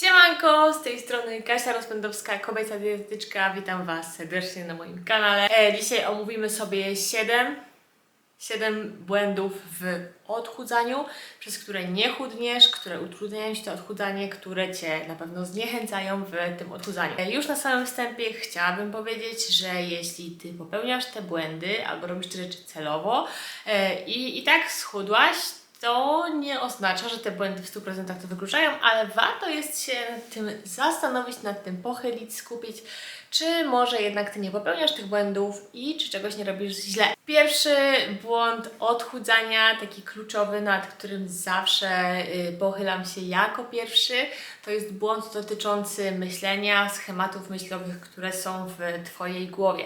Siemanko, z tej strony Kasia Rozpędowska, kobieca dietetyczka. Witam Was serdecznie na moim kanale. E, dzisiaj omówimy sobie 7, 7 błędów w odchudzaniu, przez które nie chudniesz, które utrudniają Ci to odchudzanie, które Cię na pewno zniechęcają w tym odchudzaniu. E, już na samym wstępie chciałabym powiedzieć, że jeśli Ty popełniasz te błędy albo robisz te rzeczy celowo e, i, i tak schudłaś, to nie oznacza, że te błędy w 100% to wykluczają, ale warto jest się tym zastanowić, nad tym pochylić, skupić, czy może jednak Ty nie popełniasz tych błędów i czy czegoś nie robisz źle. Pierwszy błąd odchudzania, taki kluczowy, nad którym zawsze y, pochylam się jako pierwszy, to jest błąd dotyczący myślenia, schematów myślowych, które są w Twojej głowie.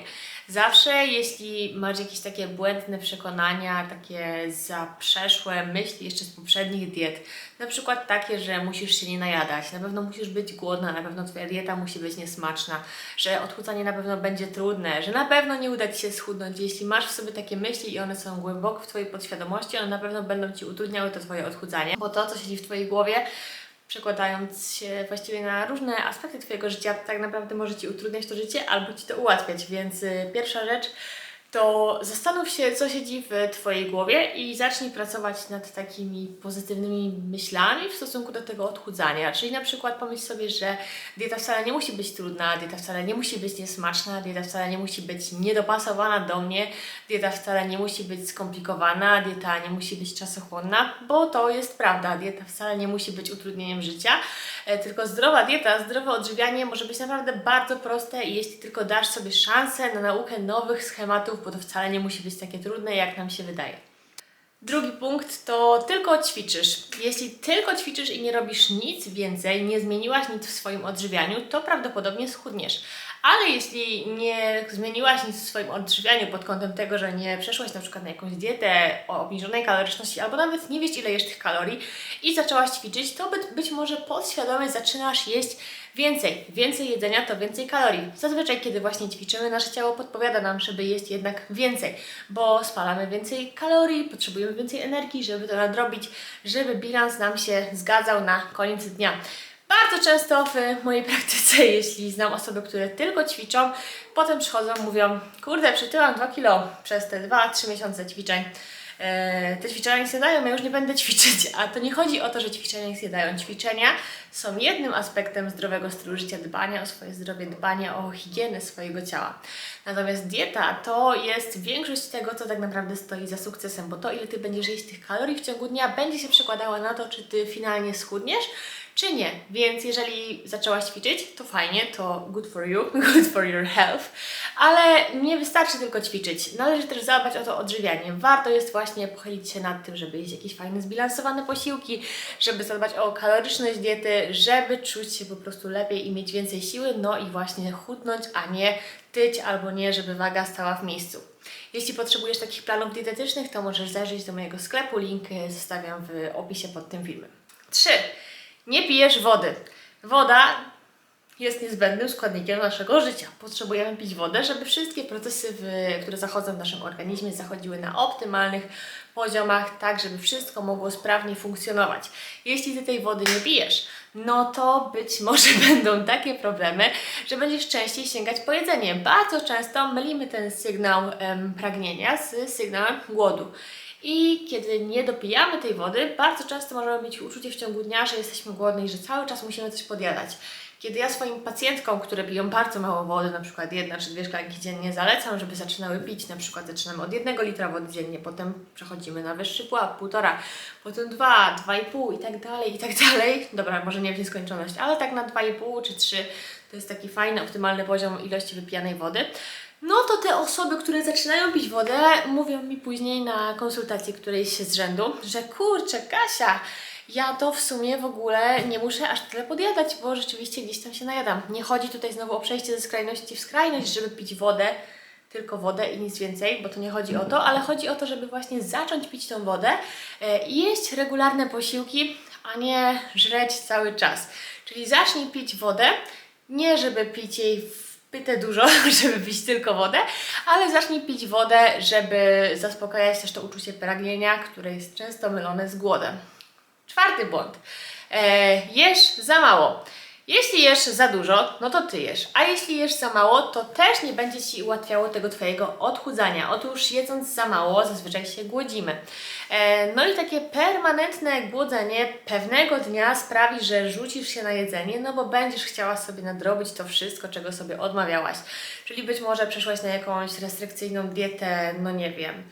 Zawsze, jeśli masz jakieś takie błędne przekonania, takie zaprzeszłe myśli jeszcze z poprzednich diet, na przykład takie, że musisz się nie najadać, na pewno musisz być głodna, na pewno Twoja dieta musi być niesmaczna, że odchudzanie na pewno będzie trudne, że na pewno nie uda Ci się schudnąć. Jeśli masz w sobie takie myśli i one są głęboko w Twojej podświadomości, one na pewno będą Ci utrudniały to Twoje odchudzanie, bo to, co siedzi w Twojej głowie, przekładając się właściwie na różne aspekty Twojego życia, tak naprawdę może Ci utrudniać to życie albo Ci to ułatwiać. Więc y, pierwsza rzecz to zastanów się, co siedzi w Twojej głowie i zacznij pracować nad takimi pozytywnymi myślami w stosunku do tego odchudzania. Czyli na przykład pomyśl sobie, że dieta wcale nie musi być trudna, dieta wcale nie musi być niesmaczna, dieta wcale nie musi być niedopasowana do mnie, dieta wcale nie musi być skomplikowana, dieta nie musi być czasochłonna, bo to jest prawda. Dieta wcale nie musi być utrudnieniem życia, e, tylko zdrowa dieta, zdrowe odżywianie może być naprawdę bardzo proste jeśli tylko dasz sobie szansę na naukę nowych schematów, bo to wcale nie musi być takie trudne, jak nam się wydaje. Drugi punkt to tylko ćwiczysz. Jeśli tylko ćwiczysz i nie robisz nic więcej, nie zmieniłaś nic w swoim odżywianiu, to prawdopodobnie schudniesz. Ale jeśli nie zmieniłaś nic w swoim odżywianiu pod kątem tego, że nie przeszłaś na przykład na jakąś dietę o obniżonej kaloryczności, albo nawet nie wiesz ile jesz tych kalorii i zaczęłaś ćwiczyć, to być, być może podświadomie zaczynasz jeść więcej. Więcej jedzenia to więcej kalorii. Zazwyczaj, kiedy właśnie ćwiczymy, nasze ciało podpowiada nam, żeby jeść jednak więcej, bo spalamy więcej kalorii, potrzebujemy więcej energii, żeby to nadrobić, żeby bilans nam się zgadzał na koniec dnia. Bardzo często w mojej praktyce, jeśli znam osoby, które tylko ćwiczą, potem przychodzą, mówią, kurde, przytyłam 2 kilo przez te 2-3 miesiące ćwiczeń. E, te ćwiczenia nic nie dają, ja już nie będę ćwiczyć. A to nie chodzi o to, że ćwiczenia nic nie dają. Ćwiczenia są jednym aspektem zdrowego stylu życia, dbania o swoje zdrowie, dbania o higienę swojego ciała. Natomiast dieta to jest większość tego, co tak naprawdę stoi za sukcesem, bo to, ile Ty będziesz jeść tych kalorii w ciągu dnia, będzie się przekładało na to, czy Ty finalnie schudniesz, czy nie. Więc jeżeli zaczęłaś ćwiczyć, to fajnie, to good for you, good for your health, ale nie wystarczy tylko ćwiczyć. Należy też zadbać o to odżywianie. Warto jest właśnie pochylić się nad tym, żeby jeść jakieś fajne, zbilansowane posiłki, żeby zadbać o kaloryczność diety, żeby czuć się po prostu lepiej i mieć więcej siły, no i właśnie chudnąć, a nie tyć albo nie, żeby waga stała w miejscu. Jeśli potrzebujesz takich planów dietetycznych, to możesz zajrzeć do mojego sklepu, link zostawiam w opisie pod tym filmem. 3. Nie pijesz wody. Woda jest niezbędnym składnikiem naszego życia. Potrzebujemy pić wodę, żeby wszystkie procesy, które zachodzą w naszym organizmie, zachodziły na optymalnych poziomach, tak żeby wszystko mogło sprawnie funkcjonować. Jeśli ty tej wody nie pijesz, no to być może będą takie problemy, że będziesz częściej sięgać po jedzenie. Bardzo często mylimy ten sygnał em, pragnienia z sygnałem głodu. I kiedy nie dopijamy tej wody, bardzo często możemy mieć uczucie w ciągu dnia, że jesteśmy głodni i że cały czas musimy coś podjadać. Kiedy ja swoim pacjentkom, które piją bardzo mało wody, na przykład jedna czy dwie szklanki dziennie, zalecam, żeby zaczynały pić, na przykład zaczynamy od jednego litra wody dziennie, potem przechodzimy na wyższy pułap, półtora, potem dwa, dwa i pół i tak dalej, i tak dalej. Dobra, może nie w nieskończoność, ale tak na dwa i pół czy trzy to jest taki fajny, optymalny poziom ilości wypijanej wody. No to te osoby, które zaczynają pić wodę, mówią mi później na konsultacji którejś z rzędu, że kurczę, Kasia, ja to w sumie w ogóle nie muszę aż tyle podjadać, bo rzeczywiście gdzieś tam się najadam. Nie chodzi tutaj znowu o przejście ze skrajności w skrajność, żeby pić wodę, tylko wodę i nic więcej, bo to nie chodzi o to, ale chodzi o to, żeby właśnie zacząć pić tą wodę e, i jeść regularne posiłki, a nie żreć cały czas. Czyli zacznij pić wodę, nie żeby pić jej w pytę dużo, żeby pić tylko wodę, ale zacznij pić wodę, żeby zaspokajać też to uczucie pragnienia, które jest często mylone z głodem. Czwarty błąd. E, jesz za mało. Jeśli jesz za dużo, no to ty jesz, a jeśli jesz za mało, to też nie będzie ci ułatwiało tego twojego odchudzania. Otóż jedząc za mało, zazwyczaj się głodzimy. E, no i takie permanentne głodzenie pewnego dnia sprawi, że rzucisz się na jedzenie, no bo będziesz chciała sobie nadrobić to wszystko, czego sobie odmawiałaś. Czyli być może przeszłaś na jakąś restrykcyjną dietę, no nie wiem.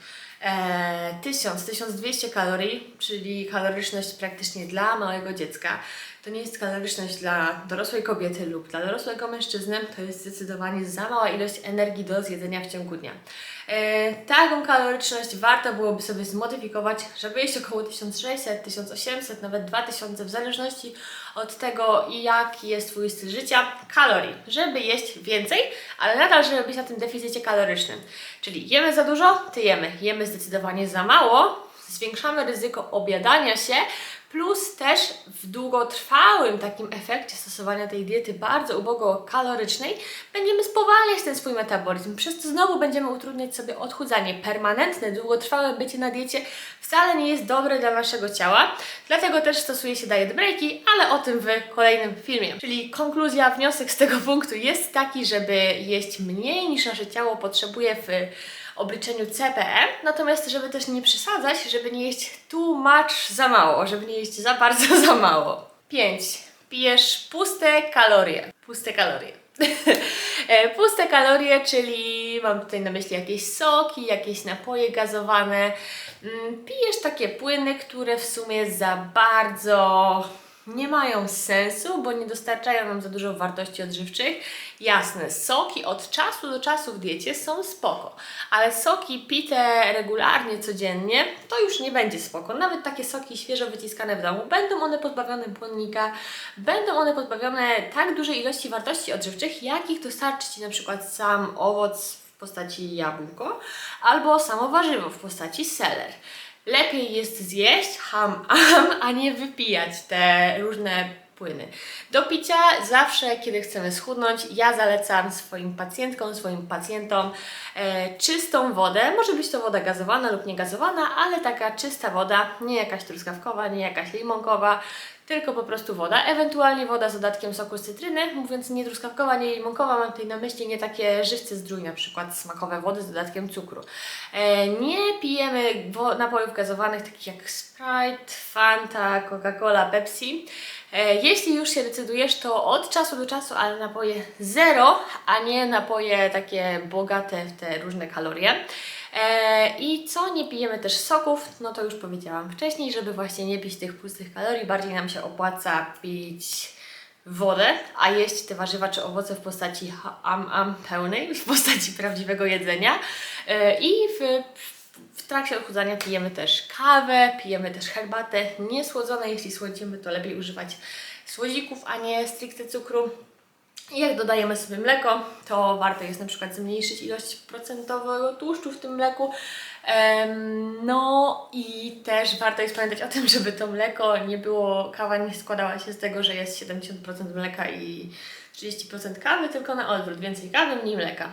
E, 1000-1200 kalorii, czyli kaloryczność praktycznie dla małego dziecka. To nie jest kaloryczność dla dorosłej kobiety lub dla dorosłego mężczyzny, to jest zdecydowanie za mała ilość energii do zjedzenia w ciągu dnia. E, taką kaloryczność warto byłoby sobie zmodyfikować, żeby jeść około 1600, 1800, nawet 2000, w zależności od tego, jaki jest Twój styl życia, kalorii, żeby jeść więcej, ale nadal, żeby być na tym deficycie kalorycznym. Czyli jemy za dużo, ty jemy. Jemy zdecydowanie za mało, zwiększamy ryzyko objadania się, plus też w długotrwałym takim efekcie stosowania tej diety bardzo ubogo kalorycznej będziemy spowalniać ten swój metabolizm, przez co znowu będziemy utrudniać sobie odchudzanie. Permanentne, długotrwałe bycie na diecie wcale nie jest dobre dla naszego ciała, dlatego też stosuje się diet breaki, ale o tym w kolejnym filmie. Czyli konkluzja, wniosek z tego punktu jest taki, żeby jeść mniej niż nasze ciało potrzebuje w obliczeniu CPE, natomiast żeby też nie przesadzać, żeby nie jeść too much za mało, żeby nie jeść za bardzo za mało. 5. Pijesz puste kalorie. Puste kalorie. E, puste kalorie, czyli mam tutaj na myśli jakieś soki, jakieś napoje gazowane. Mm, Pijesz takie płyny, które w sumie za bardzo nie mają sensu, bo nie dostarczają nam za dużo wartości odżywczych. Jasne, soki od czasu do czasu w diecie są spoko, ale soki pite regularnie, codziennie, to już nie będzie spoko. Nawet takie soki świeżo wyciskane w domu, będą one pozbawione błonnika, będą one pozbawione tak dużej ilości wartości odżywczych, jakich dostarczy Ci na przykład sam owoc w postaci jabłko, albo samo warzywo w postaci seler lepiej jest zjeść ham am, a nie wypijać te różne płyny. Do picia zawsze, kiedy chcemy schudnąć, ja zalecam swoim pacjentkom, swoim pacjentom e, czystą wodę. Może być to woda gazowana lub niegazowana, ale taka czysta woda, nie jakaś truskawkowa, nie jakaś limonkowa, tylko po prostu woda, ewentualnie woda z dodatkiem soku z cytryny, mówiąc nie truskawkowa, nie limonkowa, mam tutaj na myśli nie takie żywce zdrój, na przykład smakowe wody z dodatkiem cukru. E, nie pijemy napojów gazowanych takich jak Sprite, Fanta, Coca-Cola, Pepsi. E, jeśli już się decydujesz, to od czasu do czasu, ale napoje zero, a nie napoje takie bogate w te różne kalorie. E, I co, nie pijemy też soków, no to już powiedziałam wcześniej, żeby właśnie nie pić tych pustych kalorii, bardziej nam się opłaca pić wodę, a jeść te warzywa czy owoce w postaci am, am pełnej, w postaci prawdziwego jedzenia. E, I w, w trakcie odchudzania pijemy też kawę, pijemy też herbatę niesłodzone. Jeśli słodzimy, to lepiej używać słodzików, a nie stricte cukru. Jak dodajemy sobie mleko, to warto jest na przykład zmniejszyć ilość procentowego tłuszczu w tym mleku. No i też warto jest pamiętać o tym, żeby to mleko nie było, kawa nie składała się z tego, że jest 70% mleka i 30% kawy, tylko na odwrót. Więcej kawy, mniej mleka.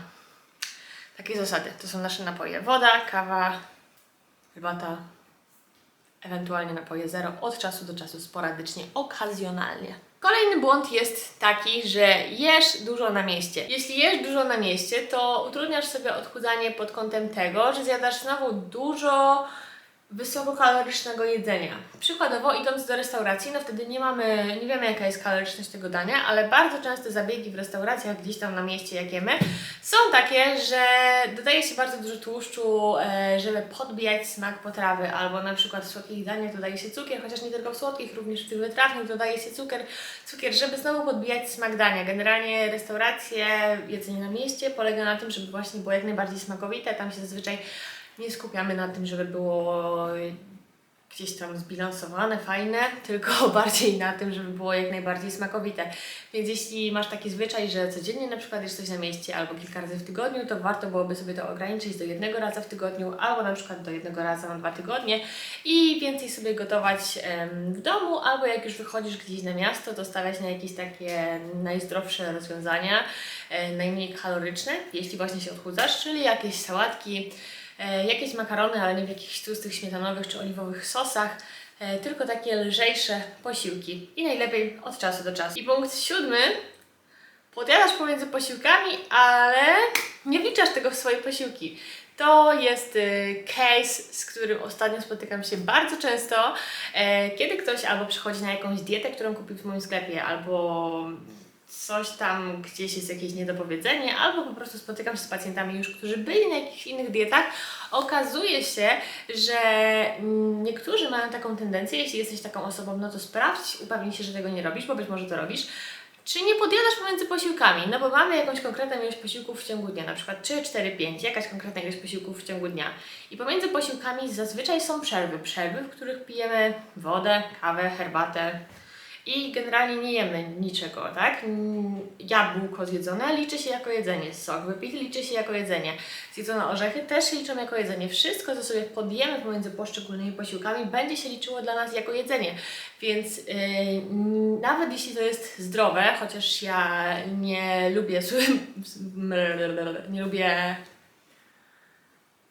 Takie zasady. To są nasze napoje. Woda, kawa, herbata, ewentualnie napoje zero od czasu do czasu, sporadycznie, okazjonalnie. Kolejny błąd jest taki, że jesz dużo na mieście. Jeśli jesz dużo na mieście, to utrudniasz sobie odchudzanie pod kątem tego, że zjadasz znowu dużo wysokokalorycznego jedzenia. Przykładowo, idąc do restauracji, no wtedy nie mamy, nie wiemy jaka jest kaloryczność tego dania, ale bardzo często zabiegi w restauracjach gdzieś tam na mieście, jak jemy, są takie, że dodaje się bardzo dużo tłuszczu, e, żeby podbijać smak potrawy, albo na przykład w słodkich daniach dodaje się cukier, chociaż nie tylko w słodkich, również w tych wytrawnych dodaje się cukier, cukier, żeby znowu podbijać smak dania. Generalnie restauracje, jedzenie na mieście polega na tym, żeby właśnie było jak najbardziej smakowite, tam się zazwyczaj nie skupiamy na tym, żeby było gdzieś tam zbilansowane, fajne, tylko bardziej na tym, żeby było jak najbardziej smakowite. Więc jeśli masz taki zwyczaj, że codziennie na przykład jesz coś na mieście albo kilka razy w tygodniu, to warto byłoby sobie to ograniczyć do jednego raza w tygodniu albo na przykład do jednego raza na dwa tygodnie i więcej sobie gotować w domu albo jak już wychodzisz gdzieś na miasto, to stawiać na jakieś takie najzdrowsze rozwiązania, e, najmniej kaloryczne, jeśli właśnie się odchudzasz, czyli jakieś sałatki, jakieś makarony, ale nie w jakichś tłustych, śmietanowych czy oliwowych sosach, e, tylko takie lżejsze posiłki i najlepiej od czasu do czasu. I punkt siódmy, podjadasz pomiędzy posiłkami, ale nie wliczasz tego w swoje posiłki. To jest y, case, z którym ostatnio spotykam się bardzo często, e, kiedy ktoś albo przychodzi na jakąś dietę, którą kupił w moim sklepie, albo coś tam gdzieś jest jakieś niedopowiedzenie, albo po prostu spotykam się z pacjentami już, którzy byli na jakichś innych dietach. Okazuje się, że niektórzy mają taką tendencję, jeśli jesteś taką osobą, no to sprawdź, upewnij się, że tego nie robisz, bo być może to robisz. Czy nie podjadasz pomiędzy posiłkami? No bo mamy jakąś konkretną ilość posiłków w ciągu dnia, na przykład 3, 4, 5, jakaś konkretna ilość posiłków w ciągu dnia. I pomiędzy posiłkami zazwyczaj są przerwy. Przerwy, w których pijemy wodę, kawę, herbatę i generalnie nie jemy niczego, tak? Jabłko zjedzone liczy się jako jedzenie, sok wypity liczy się jako jedzenie, zjedzone orzechy też się liczą jako jedzenie. Wszystko, co sobie podjemy pomiędzy poszczególnymi posiłkami, będzie się liczyło dla nas jako jedzenie. Więc yy, nawet jeśli to jest zdrowe, chociaż ja nie lubię, nie lubię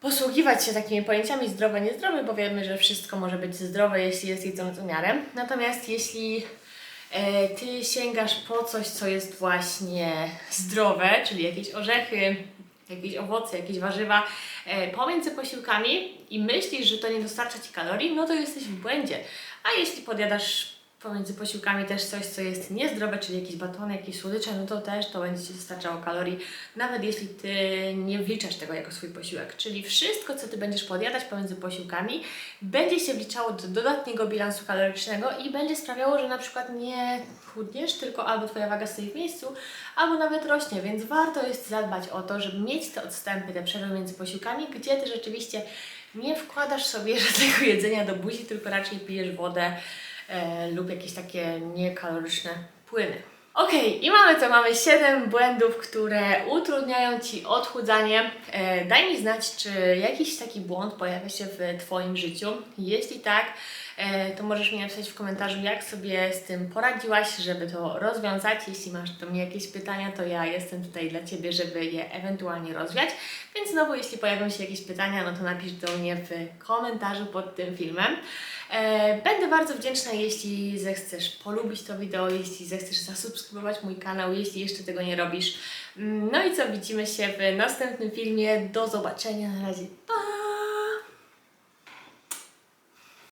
posługiwać się takimi pojęciami zdrowe, niezdrowe, bo wiemy, że wszystko może być zdrowe, jeśli jest jedzone z umiarem. Natomiast jeśli ty sięgasz po coś, co jest właśnie zdrowe, czyli jakieś orzechy, jakieś owoce, jakieś warzywa e, pomiędzy posiłkami i myślisz, że to nie dostarcza ci kalorii, no to jesteś w błędzie. A jeśli podjadasz pomiędzy posiłkami też coś, co jest niezdrowe, czyli jakieś batony, jakieś słodycze, no to też to będzie Ci dostarczało kalorii, nawet jeśli Ty nie wliczasz tego jako swój posiłek. Czyli wszystko, co Ty będziesz podjadać pomiędzy posiłkami, będzie się wliczało do dodatniego bilansu kalorycznego i będzie sprawiało, że na przykład nie chudniesz, tylko albo Twoja waga stoi w miejscu, albo nawet rośnie, więc warto jest zadbać o to, żeby mieć te odstępy, te przerwy między posiłkami, gdzie Ty rzeczywiście nie wkładasz sobie żadnego jedzenia do buzi, tylko raczej pijesz wodę, lub jakieś takie niekaloryczne płyny. Okej, i mamy to, mamy 7 błędów, które utrudniają Ci odchudzanie. E, daj mi znać, czy jakiś taki błąd pojawia się w Twoim życiu. Jeśli tak, e, to możesz mi napisać w komentarzu, jak sobie z tym poradziłaś, żeby to rozwiązać. Jeśli masz do mnie jakieś pytania, to ja jestem tutaj dla Ciebie, żeby je ewentualnie rozwiać. Więc znowu, jeśli pojawią się jakieś pytania, no to napisz do mnie w komentarzu pod tym filmem. E, Będę bardzo wdzięczna, jeśli zechcesz polubić to wideo, jeśli zechcesz zasubskrybować mój kanał, jeśli jeszcze tego nie robisz. Mm, No i co, widzimy się w następnym filmie. Do zobaczenia, na razie. Pa!